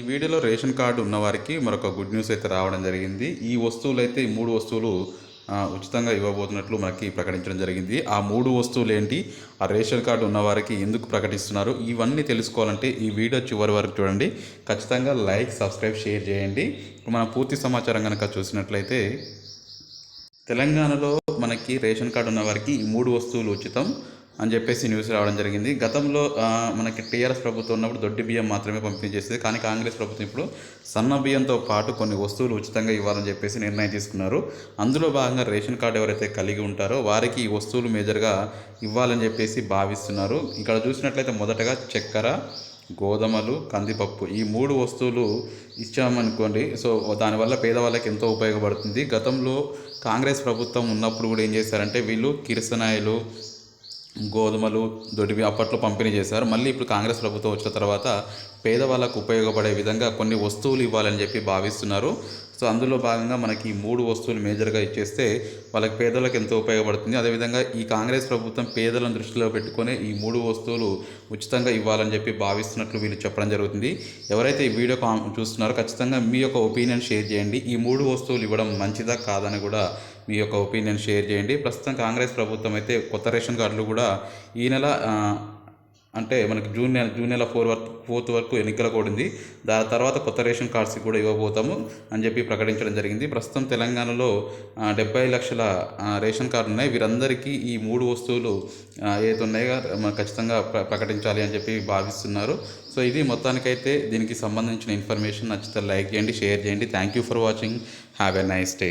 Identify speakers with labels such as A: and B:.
A: ఈ వీడియోలో ration card ఉన్నవారికి మరొక గుడ్ న్యూస్ అయితే రావడం జరిగింది. ఈ వస్తువులు అయితే ఈ మూడు వస్తువులు ఉచితంగా ఇవ్వబోతున్నట్లు మనకి ప్రకటించడం జరిగింది. ఆ మూడు వస్తువులు ఏంటి ఆ రేషన్ కార్డు ఉన్నవారికి ఎందుకు ప్రకటిస్తున్నారు? ఇవన్నీ తెలుసుకోవాలంటే ఈ వీడియో చివరి వరకు చూడండి. ఖచ్చితంగా లైక్ సబ్స్క్రైబ్ షేర్ చేయండి. ఇప్పుడు మన పూర్తి సమాచారం కనుక చూసినట్లయితే తెలంగాణలో మనకి రేషన్ కార్డు ఉన్నవారికి ఈ మూడు వస్తువులు ఉచితం. అని చెప్పేసి న్యూస్ రావడం జరిగింది. గతంలో మనకి టీఆర్ఎస్ ప్రభుత్వం ఉన్నప్పుడు దొడ్డి బియ్యం మాత్రమే పంపిణీ చేసేది. కానీ కాంగ్రెస్ ప్రభుత్వం ఇప్పుడు సన్న బియ్యంతో పాటు కొన్ని వస్తువులు ఉచితంగా ఇవ్వాలని చెప్పేసి నిర్ణయం తీసుకున్నారు. అందులో భాగంగా రేషన్ కార్డు ఎవరైతే కలిగి ఉంటారో వారికి ఈ వస్తువులు మేజర్గా ఇవ్వాలని చెప్పేసి భావిస్తున్నారు. ఇక్కడ చూసినట్లయితే మొదటగా చక్కెర గోధుమలు కందిపప్పు ఈ మూడు వస్తువులు ఇచ్చామనుకోండి. సో దానివల్ల పేదవాళ్ళకి ఎంతో ఉపయోగపడుతుంది. గతంలో కాంగ్రెస్ ప్రభుత్వం ఉన్నప్పుడు కూడా ఏం చేశారంటే వీళ్ళు కిరసనాయలు గోధుమలు దొడివి అప్పట్లో పంపిణీ చేశారు. మళ్ళీ ఇప్పుడు కాంగ్రెస్ ప్రభుత్వం వచ్చిన తర్వాత పేదవాళ్ళకు ఉపయోగపడే విధంగా కొన్ని వస్తువులు ఇవ్వాలని చెప్పి భావిస్తున్నారు. సో అందులో భాగంగా మనకి ఈ మూడు వస్తువులు మేజర్గా ఇచ్చేస్తే వాళ్ళకి పేదలకు ఎంతో ఉపయోగపడుతుంది. అదేవిధంగా ఈ కాంగ్రెస్ ప్రభుత్వం పేదలను దృష్టిలో పెట్టుకొని ఈ మూడు వస్తువులు ఉచితంగా ఇవ్వాలని చెప్పి భావిస్తున్నట్లు వీళ్ళు చెప్పడం జరుగుతుంది. ఎవరైతే ఈ వీడియో చూస్తున్నారో ఖచ్చితంగా మీ యొక్క ఒపీనియన్ షేర్ చేయండి. ఈ మూడు వస్తువులు ఇవ్వడం మంచిదా కాదని కూడా మీ యొక్క ఒపీనియన్ షేర్ చేయండి. ప్రస్తుతం కాంగ్రెస్ ప్రభుత్వం అయితే కొత్త రేషన్ కార్డులు కూడా ఈ నెల అంటే మనకి జూన్ నెల జూన్ నెల ఫోర్ వరకు ఫోర్త్ వరకు ఎన్నికల కూడా ఉంది. దాని తర్వాత కొత్త రేషన్ కార్డ్స్ కూడా ఇవ్వబోతాము అని చెప్పి ప్రకటించడం జరిగింది. ప్రస్తుతం తెలంగాణలో డెబ్బై లక్షల రేషన్ కార్డు ఉన్నాయి. వీరందరికీ ఈ మూడు వస్తువులు ఆ, ఏదైతే ఉన్నాయో మన ఖచ్చితంగా ప్రకటించాలి అని చెప్పి భావిస్తున్నారు. సో ఇది మొత్తానికైతే దీనికి సంబంధించిన ఇన్ఫర్మేషన్ నచ్చితే లైక్ చేయండి షేర్ చేయండి. Thank you for watching. Have a nice day.